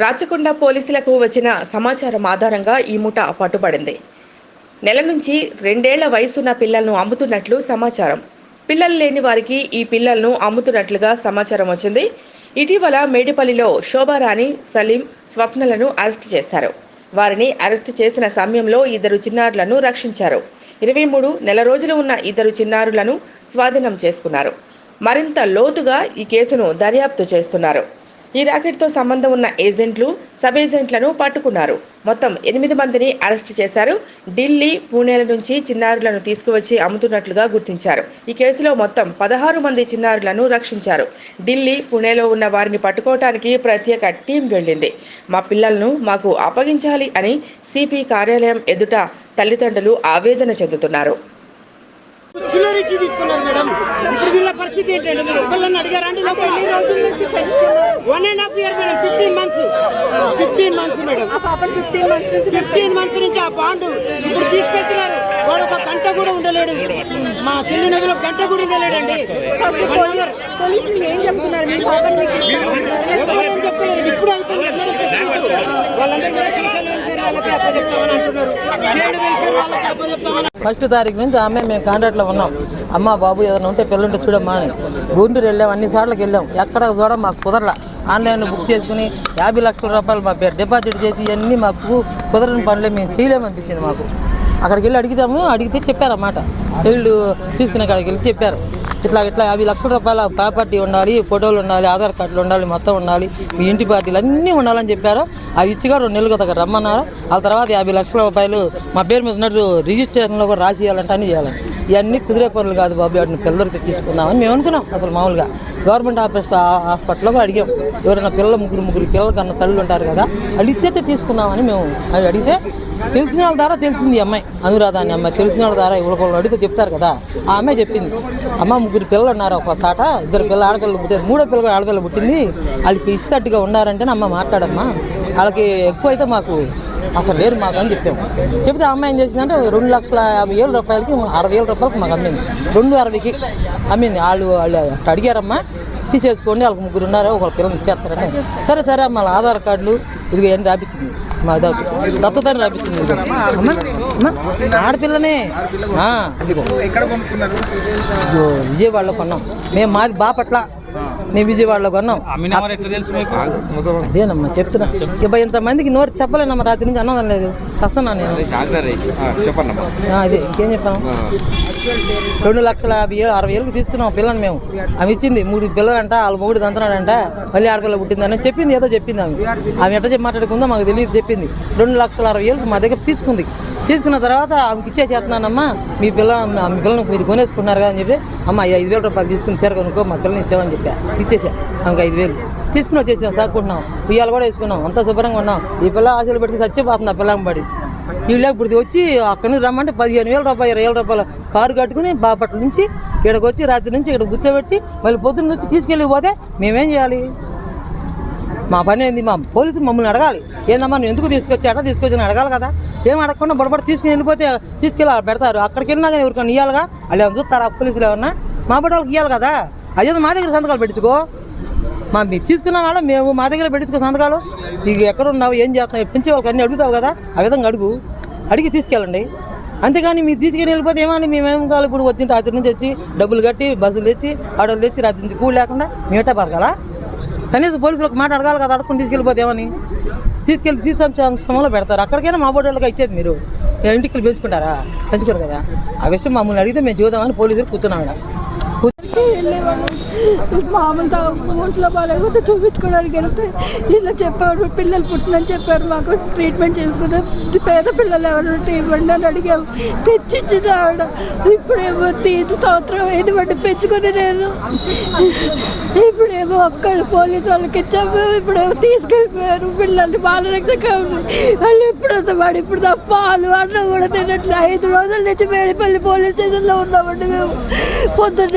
రాచకొండ పోలీసులకు వచ్చిన సమాచారం ఆధారంగా ఈ ముఠ పట్టుబడింది. నెల నుంచి రెండేళ్ళ వయసున్న పిల్లలను అమ్ముతున్నట్లు సమాచారం. పిల్లలు లేని వారికి ఈ పిల్లలను అమ్ముతున్నట్లుగా సమాచారం వచ్చింది. ఇటీవల మేడిపల్లిలో శోభారాణి సలీం స్వప్నలను అరెస్ట్ చేశారు. వారిని అరెస్ట్ చేసిన సమయంలో ఇద్దరు చిన్నారులను రక్షించారు. ఇరవై మూడు నెల రోజులు ఉన్న ఇద్దరు చిన్నారులను స్వాధీనం చేసుకున్నారు. మరింత లోతుగా ఈ కేసును దర్యాప్తు చేస్తున్నారు. ఈ ర్యాకెట్తో సంబంధం ఉన్న ఏజెంట్లు సబ్ ఏజెంట్లను పట్టుకున్నారు. మొత్తం ఎనిమిది మందిని అరెస్ట్ చేశారు. ఢిల్లీ పూణేల నుంచి చిన్నారులను తీసుకువచ్చి అమ్ముతున్నట్లుగా గుర్తించారు. ఈ కేసులో మొత్తం పదహారు మంది చిన్నారులను రక్షించారు. ఢిల్లీ పూణేలో ఉన్న వారిని పట్టుకోవటానికి ప్రత్యేక టీం వెళ్ళింది. మా పిల్లలను మాకు అప్పగించాలి అని సిపి కార్యాలయం ఎదుట తల్లిదండ్రులు ఆవేదన చెందుతున్నారు. చిల్లరిచ్చి తీసుకున్నారు మేడం. ఇప్పుడు వీళ్ళ పరిస్థితి ఏంటంటే మీరు ఒకళ్ళని అడిగారండి లోపల one and half year madam fifteen months fifteen months madam. Fifteen months నుంచి ఆ బాండ్ ఇప్పుడు తీసుకెళ్తున్నారు. వాడు ఒక గంట కూడా ఉండలేడు. మా చెల్లి నదిలో గంట కూడా ఉండలేడండి. చెప్తున్నారు? ఎవరేం చెప్తలేరు ఇప్పుడు అయిపోయింది. వాళ్ళందరూ ఫస్ట్ తారీఖు నుంచి ఆమె మేము కాంట్రాక్ట్లో ఉన్నాం. అమ్మ బాబు ఏదైనా ఉంటే పిల్లలుంటే చూడమ్మా అని. గుంటూరు వెళ్ళాం అన్ని సార్లకు వెళ్ళాం. ఎక్కడ చూడ మాకు కుదరలా. ఆన్లైన్లో బుక్ చేసుకుని యాభై లక్షల రూపాయలు మా పేరు డిపాజిట్ చేసి ఇవన్నీ మాకు కుదరని పనులే మేము చేయలేమనిపించింది మాకు. అక్కడికి వెళ్ళి అడిగితాము అడిగితే చెప్పారన్నమాట. చైల్డ్ తీసుకునే కాడికి వెళ్ళి చెప్పారు. ఇట్లా ఇట్లా యాభై లక్షల రూపాయల ప్రాపర్టీ ఉండాలి ఫోటోలు ఉండాలి ఆధార్ కార్డులు ఉండాలి మొత్తం ఉండాలి మీ ఇంటి పార్టీలు అన్నీ ఉండాలని చెప్పారు. అది ఇచ్చిగా రెండు నెలలు దగ్గర రమ్మన్నారు. ఆ తర్వాత యాభై లక్షల రూపాయలు మా పేరు మీద ఉన్నట్టు రిజిస్ట్రేషన్లో కూడా రాసి ఇవ్వాలంటే అన్ని చేయాలి. ఇవన్నీ కుదిరే పనులు కాదు బాబు వాటిని పిల్లలకి తీసుకుందామని మేము అనుకున్నాం అసలు మామూలుగా. గవర్నమెంట్ ఆఫీస్ హాస్పిటల్లో అడిగాం. ఎవరైనా పిల్లలు ముగ్గురు ముగ్గురు పిల్లలు కన్నా తల్లులు ఉంటారు కదా వాళ్ళు తీసుకుందామని మేము అది అడిగితే తెలిసిన వాళ్ళ ద్వారా తెలిసింది అమ్మాయి అనురాధ అని అమ్మాయి. తెలిసిన వాళ్ళ ద్వారా ఇవ్వకుండా అడిగితే చెప్తారు కదా ఆ అమ్మాయి చెప్పింది. అమ్మ ముగ్గురు పిల్లలు ఉన్నారు ఒక తాట ఇద్దరు పిల్లలు ఆడపిల్లలు పుట్టారు. మూడో పిల్లలు ఆడపిల్ల పుట్టింది. వాళ్ళకి ఇచ్చినట్టుగా ఉన్నారంటే అమ్మ మాట్లాడమ్మా. వాళ్ళకి ఎక్కువ అయితే మాకు అసలు లేరు మాకు అని చెప్పాము. చెప్తే అమ్మాయి ఏం చేసిందంటే రెండు లక్షల యాభై వేల రూపాయలకి అరవై వేల రూపాయలకి మాకు అమ్మింది. రెండు అరవైకి అమ్మింది. వాళ్ళు వాళ్ళు అట్ట అడిగారమ్మా తీసేసుకోండి వాళ్ళకి ముగ్గురు ఉన్నారు ఒక పిల్లలు ఇచ్చేస్తారని. సరే సరే అమ్మ వాళ్ళ ఆధార్ కార్డులు ఇది ఏం రాపించింది మా దత్తతని రాపించింది ఆడపిల్లనే. విజయవాడలో కొన్నాం. మేము మాది బాపట్ల. నేను విజయవాడలో కొన్నాం. ఎట్లా అదేనమ్మా చెప్తున్నా. ఇక ఇంతమందికి నోరు చెప్పలేనమ్మా రాత్రి నుంచి అన్నం లేదు చస్తున్నాను నేను? అదే ఇంకేం చెప్పాను? రెండు లక్షల యాభై వేలు అరవై వేలకు తీసుకున్నాం పిల్లని మేము. ఆమె ఇచ్చింది మూడు పిల్లలంట వాళ్ళ మూడు దంతనాడంట మళ్ళీ ఆడపిల్ల పుట్టిందని చెప్పింది ఏదో చెప్పింది ఆమె. ఆమె ఎట్ట చెప్పి మాట్లాడుకుందో మాకు తెలియదు చెప్పింది. రెండు లక్షల అరవై వేలకు మా దగ్గర తీసుకుంది. తీసుకున్న తర్వాత ఆమెకి ఇచ్చే చేస్తున్నానమ్మా మీ పిల్ల మీ పిల్లలు మీరు కొనేసుకున్నారు కదా అని చెప్పి అమ్మ ఐదు వేల రూపాయలు తీసుకుని చీర కొనుక్కో మా పిల్లని ఇచ్చామని చెప్పా. ఇచ్చేసా. ఆమెకి ఐదు వేలు. తీసుకుని వచ్చేసాం సాక్కుంటున్నాం. ఉయ్యాలు కూడా వేసుకున్నాం. అంతా శుభ్రంగా ఉన్నాం. ఈ పిల్ల ఆశలు పెట్టి చచ్చిపోతుంది ఆ పిల్లం పడి. వీళ్ళు ఇప్పుడు వచ్చి అక్కడి నుంచి రమ్మంటే పదిహేను వేల రూపాయలు ఇరవై వేల రూపాయలు కారు కట్టుకుని బాపట్ల నుంచి ఇక్కడికి వచ్చి రాత్రి నుంచి ఇక్కడ కూర్చోబెట్టి మళ్ళీ పొద్దున్న వచ్చి తీసుకెళ్ళిపోతే మేమేం చేయాలి? మా పని ఏంది? మా పోలీసులు మమ్మల్ని అడగాలి. ఏందమ్మా నువ్వు ఎందుకు తీసుకొచ్చాడా తీసుకొచ్చిన అడగాలి కదా. ఏం అడగకుండా బొడబడి తీసుకుని వెళ్ళిపోతే తీసుకెళ్ళి పెడతారు. అక్కడికి వెళ్ళినా కానీ ఎవరికైనా ఇవ్వాలిగా వాళ్ళు ఏమైనా చూస్తారా? పోలీసులు ఏమన్నా? మా బట్టి వాళ్ళకి ఇవ్వాలి కదా అదే మా దగ్గర సంతకాలు పెట్టుకో మా మీరు తీసుకున్న వాళ్ళు మేము మా దగ్గర పెట్టించుకో సంతకాలు. ఇక ఎక్కడ ఉన్నావు ఏం చేస్తున్నావు? పెంచే వాళ్ళకి అన్నీ అడుగుతావు కదా? ఆ విధంగా అడుగు. అడిగి తీసుకెళ్ళండి. అంతేగాని మీరు తీసుకుని వెళ్ళిపోతే ఏమని మేమేం కావాలి? ఇప్పుడు వచ్చిన రాత్రి నుంచి వచ్చి డబ్బులు కట్టి బస్సులు తెచ్చి ఆటోలు తెచ్చి రాత్రి నుంచి కూలి లేకుండా మేట పరగాలా కనీసం పోలీసులకు మాట అడగాలి కదా అడుచుకుని తీసుకెళ్ళిపోతే ఏమని తీసుకెళ్ళి శ్రీశంక్షంలో పెడతారు. అక్కడికైనా మా బోర్డులకు ఇచ్చేది మీరు. ఇంటికి వెళ్ళి పెంచుకుంటారా? పెంచుకోరు కదా. ఆ విషయం మమ్మల్ని అడిగితే మేము చూద్దామని పోలీసులు కూర్చున్నాం ఇక్కడ మామూలు ఒంట్లో బాగాలేకపోతే చూపించుకోవడానికి వెళ్తే ఇలా చెప్పారు పిల్లలు పుట్టినని చెప్పారు మాకు ట్రీట్మెంట్ చేసుకుంటే పేద పిల్లలు ఎవరు ఇవ్వండి అని అడిగాము తెచ్చిచ్చింది ఆవిడ ఇప్పుడేమో తీదు సంవత్సరం ఐదు వంటి పెంచుకొని నేను ఇప్పుడేమో ఒక్కళ్ళు పోలీసు వాళ్ళకి ఇచ్చాము ఇప్పుడేమో తీసుకెళ్ళిపోయారు పిల్లల్ని బాలరక్షక వాళ్ళు ఎప్పుడు వస్తాడు ఇప్పుడు పాలు అన్నం కూడా తినట్లే ఐదు రోజుల నుంచి మేడిపల్లి పోలీస్ స్టేషన్లో ఉన్నామండి మేము. పొద్దున్న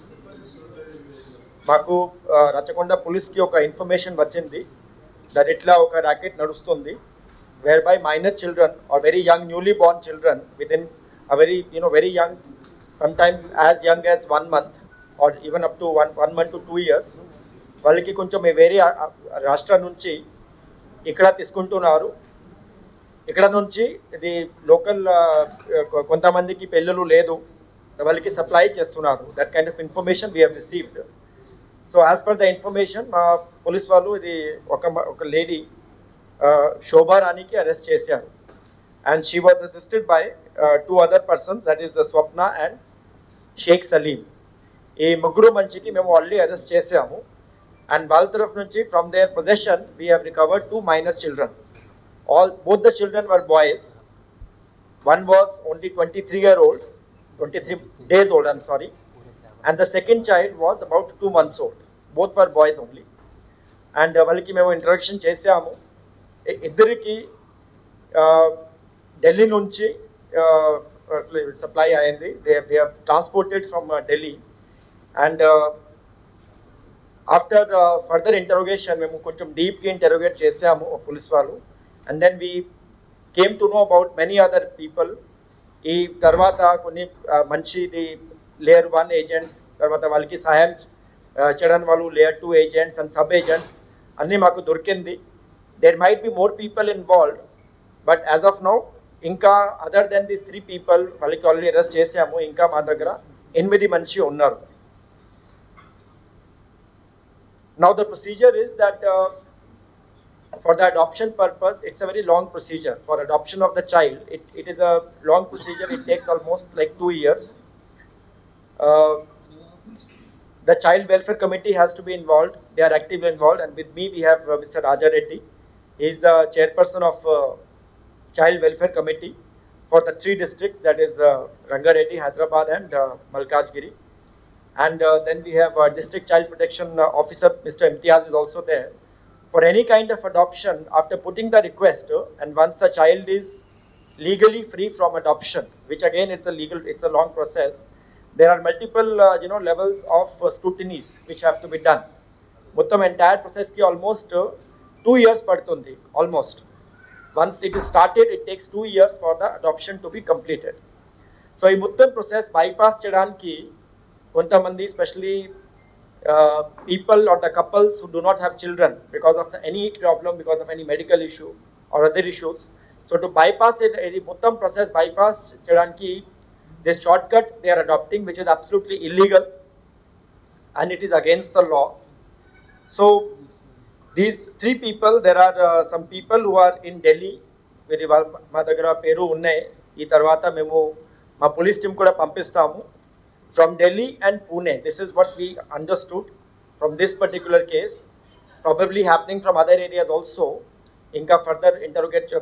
మాకు రచ్చకొండ రచకొండ పోలీస్కి ఒక ఇన్ఫర్మేషన్ వచ్చింది. దట్ ఇట్లా ఒక ర్యాకెట్ నడుస్తుంది. Where by minor children are very young newly born children with in a very you know very young sometimes as young as one month or even up to one one month to two years వాళ్ళకి కొంచెం వేరే రాష్ట్రం నుంచి ఇక్కడ తీసుకుంటున్నారు. ఇక్కడ నుంచి ఇది లోకల్ కొంతమందికి పెళ్ళిళ్ళు లేదు. వాళ్ళకి సప్లై చేస్తున్నారు. That kind of information we have received so as per the information మా పోలీస్ వాళ్ళు ఇది ఒక మ- ఒక లేడీ శోభా రాణికి అరెస్ట్ చేశారు and she was assisted by two other persons that is Swapna and Sheikh Saleem ఈ ముగ్గురు మంచికి మేము ఆల్రెడీ అరెస్ట్ చేసాము అండ్ వాళ్ళ తరఫు నుంచి from their possession we have recovered two minor children all both the children were boys one was only 23 year old 23 days old i'm sorry And the second child was about two months old both for boys only and వాళ్ళకి మేము introduction చేసాము ఇద్దరికి ఢిల్లీ నుంచి supply అయింది. They they transported from Delhi and after further interrogation మేము కొంచెం డీప్గా interrogate చేసాము పోలీస్ వాళ్ళు. And then we came to know about many other people ఈ తర్వాత కొన్ని మంచిది లేయర్ వన్ ఏజెంట్స్ తర్వాత వాళ్ళకి సహాయం ఆ, చేయడం వాళ్ళు layer two agents and sub agents అన్నీ మాకు దొరికింది there might be more people involved but as of now ఇంకా other than this three people వాళ్ళకి ఆల్రెడీ అరెస్ట్ చేసాము ఇంకా మా దగ్గర ఎనిమిది మనిషి ఉన్నారు Now the procedure is that uh, for the adoption purpose, it's a very long procedure. For adoption of the child, it, it is a long procedure. It takes almost like two years. Uh, the child welfare committee has to be involved. They are actively involved, and with me we have uh, Mr. Raja Reddy. He is the chairperson of uh, child welfare committee for the three districts that is uh, Rangareddy, Hyderabad, and uh, Malkajgiri. And uh, then we have uh, District Child Protection uh, Officer, Mr. Imtiaz is also there. For any kind of adoption, after putting the request, and once a child is legally free from adoption, which again it's a legal, it's a long process, there are multiple, uh, you know, levels of uh, scrutinies which have to be done. మొత్తం entire ప్రాసెస్కి almost two years పడుతుంది almost once it is started it takes two years for the adoption to be completed so ఈ మొత్తం process bypass చేయడానికి కొంతమంది specially people are the couples who do not have children because of any problem because of any medical issue or other issues so to bypass ఇది మొత్తం process bypass చేయడానికి This short cut they are adopting which is absolutely illegal and it is against the law. So these three people, there are uh, some people who are in Delhi, వీరి వాళ్ళ మా దగ్గర పేరు ఉన్నాయి ఈ తర్వాత మేము మా పోలీస్ టీం కూడా పంపిస్తాము from Delhi and Pune this is what we understood from this particular case probably happening from other areas also ఇంకా ఫర్దర్ ఇంటరోగేట్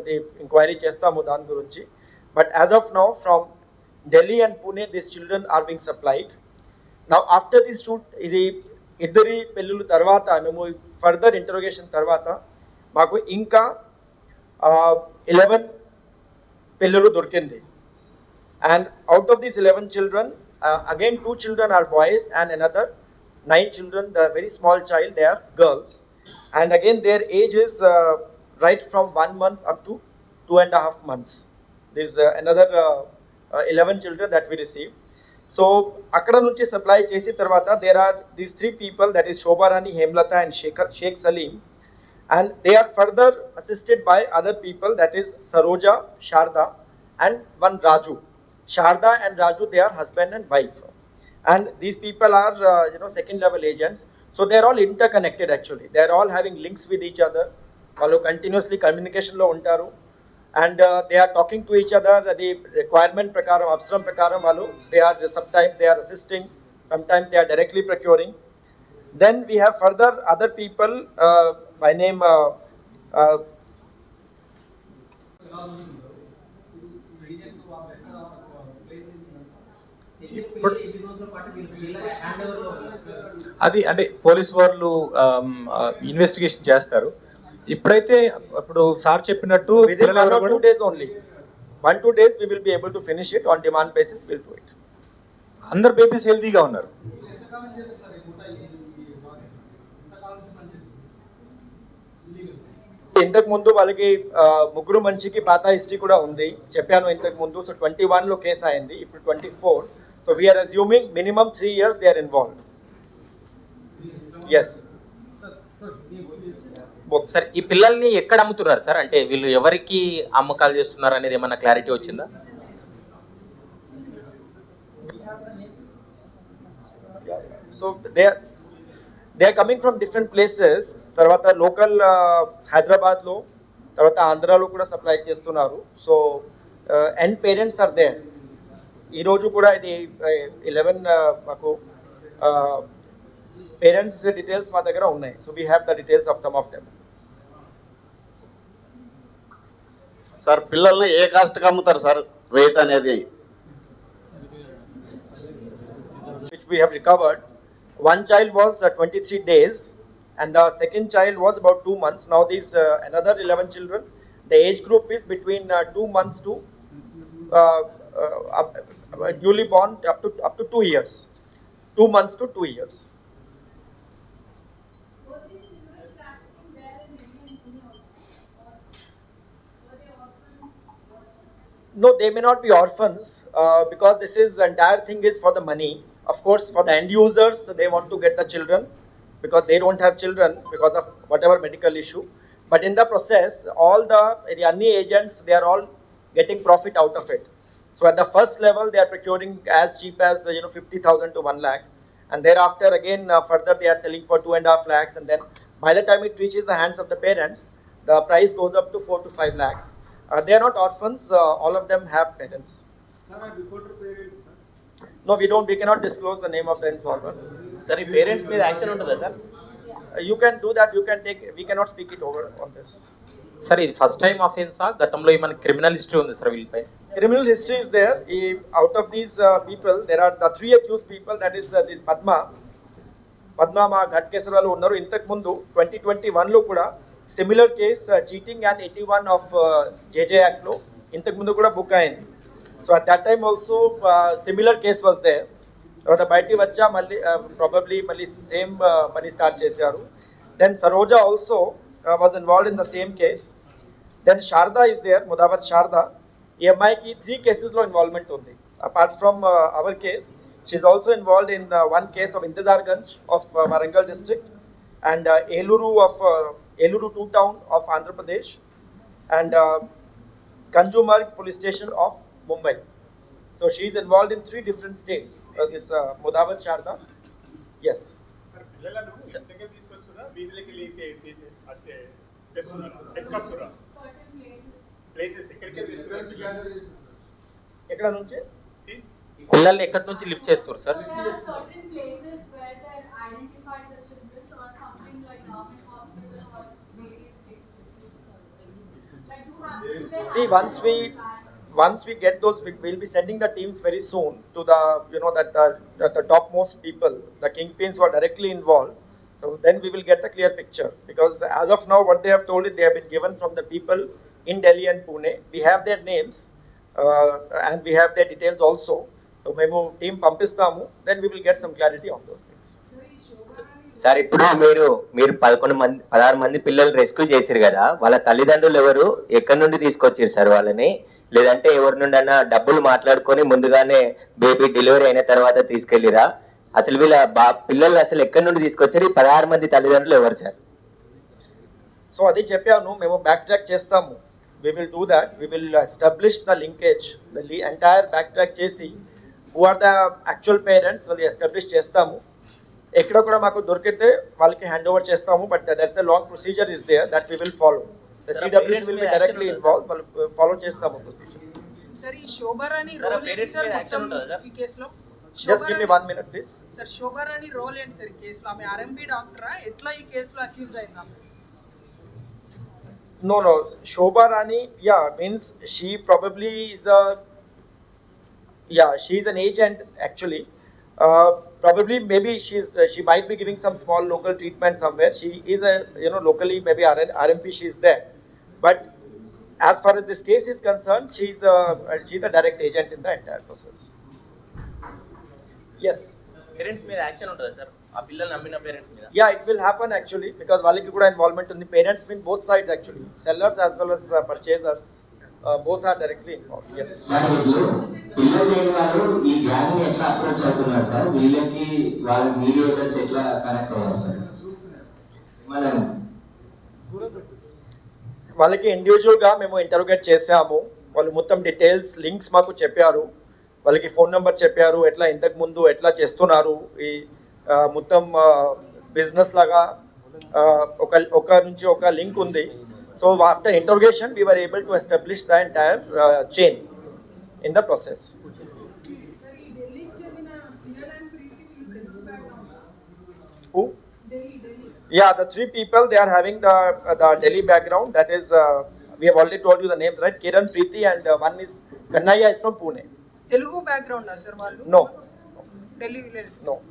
ఎంక్వైరీ చేస్తాము దాని గురించి but as of now from Delhi and Pune this children are being supplied నా after the shoot ఇది ఇద్దరి పెళ్ళిళ్ళ తర్వాత మేము ఫర్దర్ ఇంటరోగేషన్ తర్వాత మాకు ఇంకా ఇలెవెన్ పిల్లలు దొరికింది and out of these eleven children again two children are boys and another nine children the very small child they are girls and again their age is right from one month up to two and half months this another eleven children that we receive so అక్కడ నుంచి supply చేసిన తర్వాత there are these three people that is Shobharani Hemlata and Shekhar Sheikh Saleem and they are further assisted by other people that is Saroja Sharada and one Raju Sharada and Raju they are husband and wife and these people are you know second level agents so they are all interconnected actually they are all having links with each other వాళ్ళు continuously కమ్యూనికేషన్లో ఉంటారు And they are talking to each other అది requirement ప్రకారం అవసరం ప్రకారం వాళ్ళు they are some time they are assisting some time they are directly procuring then we have further other people by name అది అంటే పోలీస్ వాళ్ళు ఇన్వెస్టిగేషన్ చేస్తారు. ఇప్పుడైతే ఇప్పుడు సార్ చెప్పినట్టు two days only. One, two days, we will be able to finish it. On demand basis, we'll do it. అందరు babies హెల్తీగా ఉన్నారు. ఇంతకు ముందు వాళ్ళకి ముగ్గురు మనిషికి పాత హిస్టరీ కూడా ఉంది. చెప్పాను ఇంతకు ముందు. సో ట్వంటీ లో కేసు అయింది. ఇప్పుడు twenty four so we are assuming minimum three years they are involve yes sir ఈ పిల్లల్ని ఎక్కడ అమ్ముతున్నారు సార్? అంటే వీళ్ళు ఎవరికి అమ్మకాలు చేస్తున్నారు అనేది ఏమన్నా క్లారిటీ వచ్చిందా? So they they are coming from different places తర్వాత లోకల్ హైదరాబాద్లో తర్వాత ఆంధ్రాలో కూడా సప్లై చేస్తున్నారు. So and parents are there ఈరోజు కూడా ఇది ఇలెవెన్ మాకు పేరెంట్స్ డీటెయిల్స్ మా దగ్గర ఉన్నాయి. So we have the details of some of them sir పిల్లల్ని ఏ కాస్ట్కి అమ్ముతారు సార్ రేట్ అనేది which we have recovered. One child was uh, 23 days, and the second child was about two months. Now these uh, another 11 children. The age group is between uh, two months to uh, uh, up, uh, newly born up to up to two years. Two months to two years. No, they may not be orphans uh, because this is entire thing is for the money. Of course, for the end users, they want to get the children because they don't have children because of whatever medical issue. But in the process, all the the agents they are all getting profit out of it. So at the first level, they are procuring as cheap as you know fifty thousand to one lakh, and thereafter again uh, further they are selling for two and a half lakhs, and then by the time it reaches the hands of the parents, the price goes up to four to five lakhs. Uh, they are not orphans. Uh, all of them have parents. No, we don't. We cannot disclose the name of the informer. Sir ఈ parents మీద action ఉంటుందా sir Uh, you can do that. You can take. We cannot speak it over on this. Sir ఇది first time ఆఫెన్సా గతంలో ఏమైనా criminal history ఉంది sir వీళ్ళపై Criminal history is there. If out of these uh, people, there are the three accused people. That is uh, this Padma. Padma మా ఘట్ కేసులలో ఉన్నారు ఇంతకు ముందు ట్వంటీ ట్వంటీ వన్లో కూడా similar case cheating and eighty one of JJ యాక్ట్లో ఇంతకు ముందు కూడా బుక్ అయింది. So at that time also similar case వస్తే తర్వాత బయటికి వచ్చా మళ్ళీ ప్రాబబ్లీ మళ్ళీ సేమ్ పని స్టార్ట్ చేశారు. Then Saroja also was involved in the same case then Sharada is there Mudavath Sharada ఈ అమ్మాయికి త్రీ కేసెస్లో ఇన్వాల్వ్మెంట్ ఉంది. Apart from our case she also involved in one case of Intizarganj of Warangal district and Eluru of Eluru two town of Andhra Pradesh and Kanjurmarg police station of Mumbai so she involved in three different states this Mudavath Sharada is పిల్లలను ఇంటికి తీసుకొస్తున్నా వీధిలోకి వెళ్ళి అంటే తెస్తున్నారు. ఎత్తుకొస్తున్నా places ఎక్కడికి తీసుకున్నారు ఎక్కడ నుంచి? పిల్లల్ని ఎక్కడి నుంచి లిఫ్ట్ చేస్తారు sir See, once we once we get those, we will be sending the teams very soon to the you know that the, the, the topmost people, the kingpins who are directly involved. So then we will get a clear picture because as of now, what they have told it, they have been given from the people in Delhi and Pune. We have their names uh, and we have their details also. So మేము team పంపిస్తాము then we will get some clarity on those things. Sir ఇప్పుడు మీరు మీరు పదకొండు మంది పదహారు మంది పిల్లలు రెస్క్యూ చేశారు కదా వాళ్ళ తల్లిదండ్రులు ఎవరు? ఎక్కడి నుండి తీసుకొచ్చారు సార్ వాళ్ళని? లేదంటే ఎవరి నుండి అన్నా డబ్బులు మాట్లాడుకొని ముందుగానే బేబీ డెలివరీ అయిన తర్వాత తీసుకెళ్ళిరా? అసలు వీళ్ళ బా పిల్లలు అసలు ఎక్కడి నుండి తీసుకొచ్చారు ఈ పదహారు మంది తల్లిదండ్రులు ఎవరు సార్? సో అది చెప్పాను మేము బ్యాక్ ట్రాక్ చేస్తాము we will do that we will establish the linkage entire back track చేసి who are the actual parents వాళ్ళు ఎస్టాబ్లిష్ చేస్తాము. ఎక్కడ కూడా మాకు దొరికితే వాళ్ళకి హ్యాండ్ ఓవర్ చేస్తాము but that's a long procedure is there that we will follow the CWS will be directly involve వాళ్ళు ఫాలో చేస్తాము ప్రొసీజర్ సార్ ఈ శోభారాణి సార్, రోల్ ఏంటి parents సార్ మీద action మొత్తం ఉంటుందా? ఈ కేసులో just give me one minute please sir Shobharani role ఏంటి సార్ ఈ కేసులో ఆమె ఆర్ఎంపీ డాక్టరా ఎట్లా ఈ కేసులో అక్యూజ్డ్ అయిందా No, no. Shobha Rani, yeah, means she probably is a, yeah, she is an agent actually. Uh, probably, maybe she's uh, she might be giving some small local treatment somewhere. She is a you know locally maybe RN, RMP she is there, but as far as this case is concerned, she's uh, she's the direct agent in the entire process. Yes. Parents మీద action ఉంటుందా sir ఆ పిల్లల్ని నమ్మిన parents మీద Yeah, it will happen actually because వాళ్ళకి కూడా involvement ఉంది parents mean both sides actually sellers as well as uh, పిల్లలు లేని వాళ్ళు ఈ గ్యాంగ్ ఎట్లా అప్రోచ్ అవుతున్నారు సార్? వీళ్ళకి వాళ్ళ మీడియేటర్స్ ఎట్లా కనెక్ట్ అయ్యారు సార్? మనం వాళ్ళకి ఇండివిజువల్గా మేము ఇంటరోగేట్ చేసాము వాళ్ళు మొత్తం డీటెయిల్స్ లింక్స్ మాకు చెప్పారు. వాళ్ళకి ఫోన్ నెంబర్ చెప్పారు. ఎట్లా ఇంతకు ముందు ఎట్లా చేస్తున్నారు? ఈ మొత్తం బిజినెస్ లాగా ఒక ఒక నుంచి ఒక లింక్ ఉంది. So after interrogation, we were able to establish the entire uh, chain in the process. Who? Yeah, the three people, they are having the, uh, the Delhi background. That is, uh, we have already told you the names, right? Kiran, Preeti and uh, one is, Kannaya is from Pune. Telugu background, sir? No. Delhi village? No.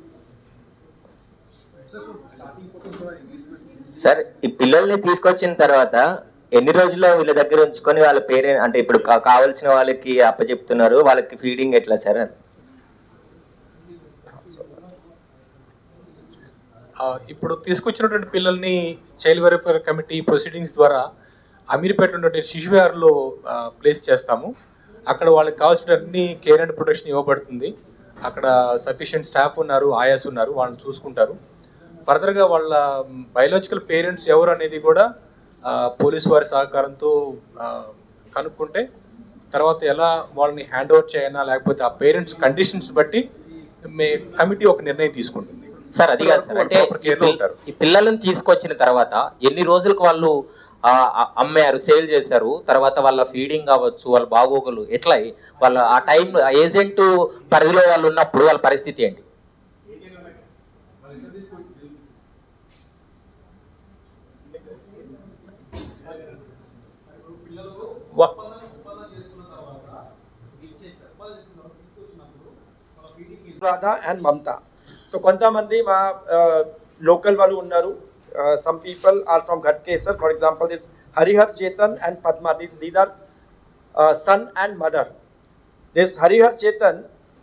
Sir ఈ పిల్లల్ని తీసుకొచ్చిన తర్వాత ఎన్ని రోజుల్లో వీళ్ళ దగ్గర ఉంచుకొని వాళ్ళ పేరెంట్ అంటే ఇప్పుడు కావాల్సిన వాళ్ళకి అప్పచెప్తున్నారు వాళ్ళకి ఫీడింగ్ ఎట్లా సార్? ఇప్పుడు తీసుకొచ్చినటువంటి పిల్లల్ని చైల్డ్ వెల్ఫేర్ కమిటీ ప్రొసీడింగ్స్ ద్వారా అమీర్పేట ఉన్నటువంటి శిశువిహార్లో ప్లేస్ చేస్తాము. అక్కడ వాళ్ళకి కావాల్సిన అన్ని కేర్ అండ్ ప్రొటెక్షన్ ఇవ్వబడుతుంది. అక్కడ సఫిషియెంట్ స్టాఫ్ ఉన్నారు ఆయాస్ ఉన్నారు వాళ్ళని చూసుకుంటారు. ఫర్దర్గా వాళ్ళ బయోలాజికల్ పేరెంట్స్ ఎవరు అనేది కూడా పోలీస్ వారి సహకారంతో కనుక్కుంటే తర్వాత ఎలా వాళ్ళని హ్యాండ్ ఓవర్ చేయాలా లేకపోతే ఆ పేరెంట్స్ కండిషన్స్ బట్టి మే కమిటీ ఒక నిర్ణయం తీసుకుంటుంది. సార్ అది కాదు సార్. అంటే. ఈ పిల్లలను తీసుకొచ్చిన తర్వాత ఎన్ని రోజులకు వాళ్ళు అమ్మారు సేల్ చేశారు తర్వాత వాళ్ళ ఫీడింగ్ కావచ్చు వాళ్ళ బాగోగులు ఎట్లా వాళ్ళ ఆ టైం ఏజెంట్ పరిధిలో వాళ్ళు ఉన్నప్పుడు వాళ్ళ పరిస్థితి ఏంటి? వా- Radha and Mamta. So కొంతమంది మా లోకల్ వాళ్ళు ఉన్నారు some people are from Ghatkesar for example this Harihar Chetan and Padma these are son and mother this Harihar Chetan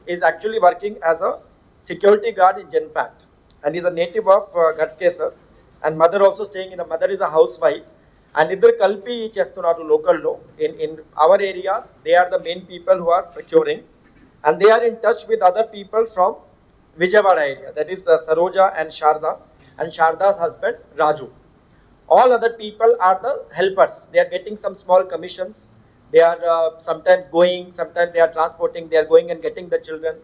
is actually working as a security guard in Genpact and he's a native of uh, Ghatkesar and mother also staying in the mother is a housewife and ఇద్దరు కలిపి చేస్తున్నారు లోకల్లో in in our area they are the main people who are procuring and they are in touch with other people from Vijayawada area, that is uh, Saroja and Sharda, and Sharda's husband Raju. All other people are the helpers. They are getting some small commissions. They are uh, sometimes going, sometimes they are transporting, they are going and getting the children.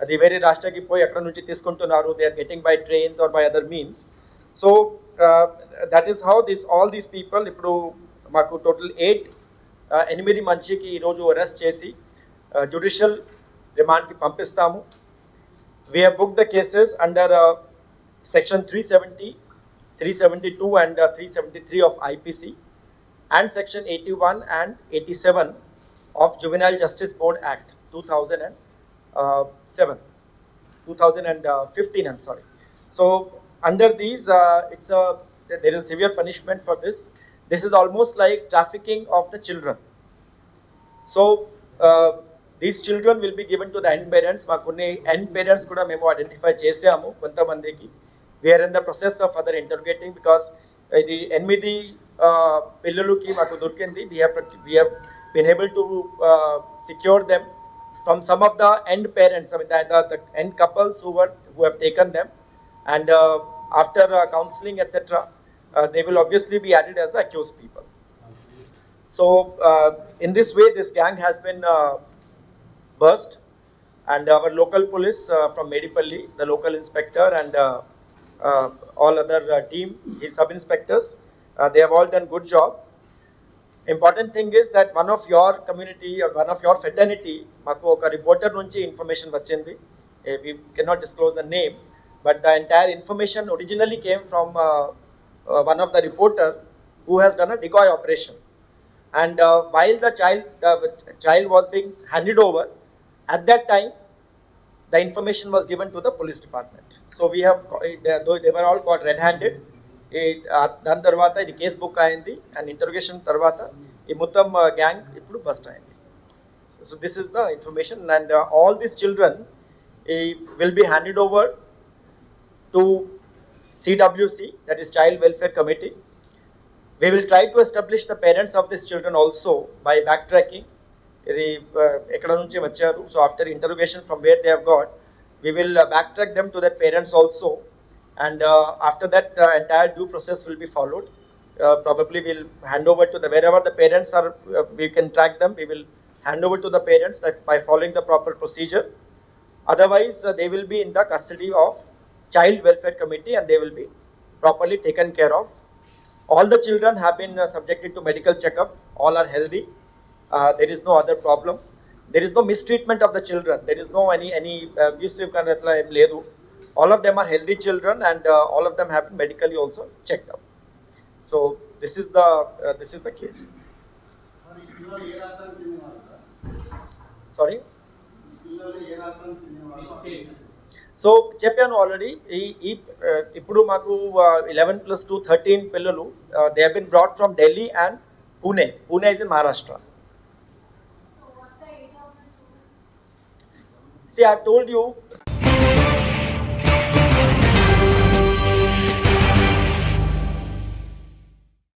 అది వేరే రాష్ట్రానికి పోయి అక్కడ నుంచి తీసుకుంటున్నారు they are getting by trains or by other means so that is how this all these people ఇప్పుడు మాకు total eight ఎనిమిది మనిషికి ఈరోజు అరెస్ట్ చేసి జ్యుడిషియల్ రిమాండ్కి పంపిస్తాము we have book the cases under section three seventy three seventy two and three seventy three of IPC and section eighty one and eighty seven of juvenile justice board act two thousand and seven 2015 i'm sorry so under these uh, it's a there is severe punishment for this this is almost like trafficking of the children so uh, these children will be given to the end parents మా కొన్ని end parents కూడా మేము identify చేసాము కొంతమందికి we are in the process of other interrogating because ఇది ఎనిమిది uh, పిల్లలకి మాకు దొరికింది we have we have been able to secure them from some of the end parents, I mean, the, the, the end couples who were who have taken them, and uh, after uh, counseling, etc., uh, they will obviously be added as the accused people. So, uh, in this way, this gang has been uh, burst, and our local police uh, from Medipalli, the local inspector, and uh, uh, all other uh, team, his sub inspectors, uh, they have all done good job. Important thing is that one of your community one of your fraternity మాకు ఒక reporter నుంచి information వచ్చింది we cannot disclose the name But the entire information originally came from one of the reporter who has done a decoy operation and while the child the child was being handed over at that time the information was given to the police department. So we have, co- eh, they, though they were all caught red-handed. ఈ- ఆ దాని తర్వాత ఇది case book అయింది and intuition తర్వాత ఈ మొత్తం gang ఇప్పుడు బస్ట్ అయింది so this is the information and all these children will be handed over to CWC, that is Child Welfare Committee. We will try to establish the parents of these children also by backtracking. Uh, so after interrogation from where they have got, we will uh, backtrack them to their parents also. And uh, after that, uh, entire due process will be followed. Uh, probably we'll hand over to the wherever the parents are, uh, we can track them. We will hand over to the parents that by following the proper procedure. Otherwise, they will be in the custody of child welfare committee and they will be properly taken care of. All the children have been uh, subjected to medical checkup. All are healthy. Uh, there is no other problem. There is no mistreatment of the children. There is no any any abusive kind of like లేదు all of them are healthy children and uh, all of them have been medically also checked up. So this is the uh, this is the case. Sorry so చెప్పాను already ఈ ఈ uh, ఇప్పుడు మాకు eleven plus two thirteen పిల్లలు they have been brought from Delhi and Pune Pune is in Maharashtra See, I've told you